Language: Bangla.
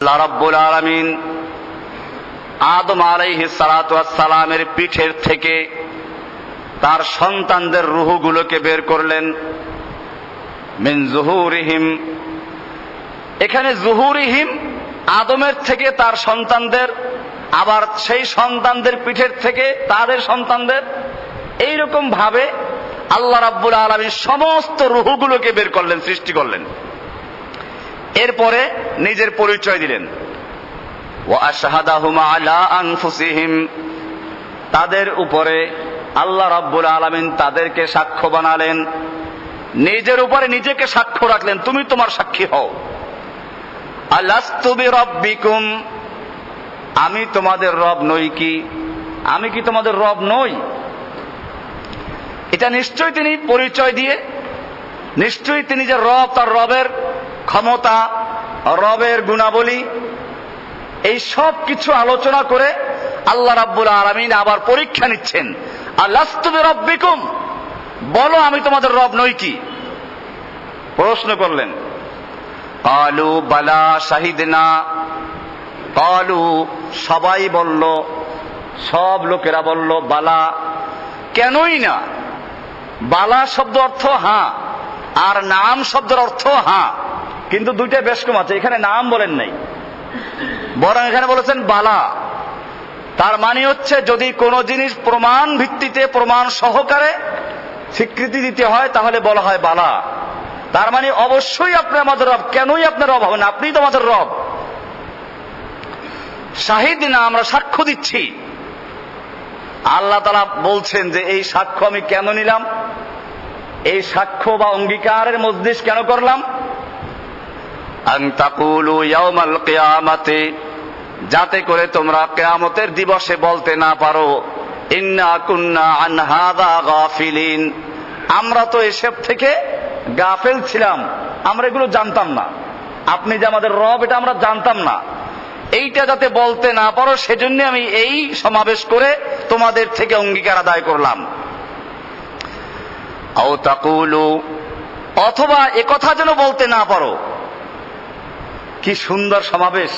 রাব্বুল আলামিন আদম আলাইহিস সালাতু ওয়াস সালামের পিঠের থেকে তার সন্তানদের রুহগুলোকে বের করলেন। মিন জুহুরিহিম। এখানে জুহুরিহিম আদমের থেকে তার সন্তানদের, আবার সেই সন্তানদের পিঠের থেকে তাদের সন্তানদের এইরকম ভাবে আল্লাহ রাব্বুল আলামিন সমস্ত রুহগুলোকে বের করলেন, সৃষ্টি করলেন। এরপরে নিজের পরিচয় দিলেন। তাদের উপরে আল্লাহ রাব্বুল আলামিন তাদেরকে সাক্ষ্য বানালেন। নিজের উপরে নিজেকে সাক্ষ্য রাখলেন, তুমি তোমার সাক্ষী হও। আলাস্তু বিরাব্বিকুম, আমি তোমাদের রব নই কি? আমি কি তোমাদের রব নই? এটা নিশ্চয়ই তিনি পরিচয় দিয়ে, নিশ্চয়ই তিনি যে রব তার রবের ক্ষমতা রবের গুণাবলী, এই সব কিছু আলোচনা করে আল্লাহ রাব্বুল আলমিন আবার পরীক্ষা নিচ্ছেন। আল্লাহ রব্বিকুম বলো, আমি তোমাদের রব নই কি? প্রশ্ন করলেন। কালু, বালা, শাহিদনা। কালু, সবাই বলল, সব লোকেরা বলল, বালা। কেনই না? বালা শব্দ অর্থ হ্যাঁ আর নাম শব্দের অর্থ হ্যাঁ কিন্তু দুইটা বেশ কম আছে, এখানে নাম বলেন নাই। বরং এখানে বলেছেন বালা। তার মানে হচ্ছে যদি কোনো জিনিস প্রমাণ ভিত্তিতে, প্রমাণ সহকারে স্বীকৃতি দিতে হয়, তাহলে বলা হয় বালা। তার মানে অবশ্যই আপনি আমাদের রব। কেনই আপনার রব হবেন? আপনিই তো আমাদের রব। শাহিদ না, আমরা সাক্ষ্য দিচ্ছি। আল্লাহ তালা বলছেন যে এই সাক্ষ্য আমি কেন নিলাম? এই সাক্ষ্য বা অঙ্গীকারের মজলিস কেন করলাম? যাতে করে তোমরা কেয়ামতের দিবসে বলতে না পারো, ইন্না কুন্না আমরা তো এসব থেকে গাফেল ছিলাম, আমরা এগুলো জানতাম না। আপনি যে আমাদের রব, এটা আমরা জানতাম না। এইটা যাতে বলতে না পারো, সেজন্য আমি এই সমাবেশ করে তোমাদের থেকে অঙ্গীকার আদায় করলাম। অথবা একথা যেন বলতে না পারো কি সুন্দর সমাবেশ।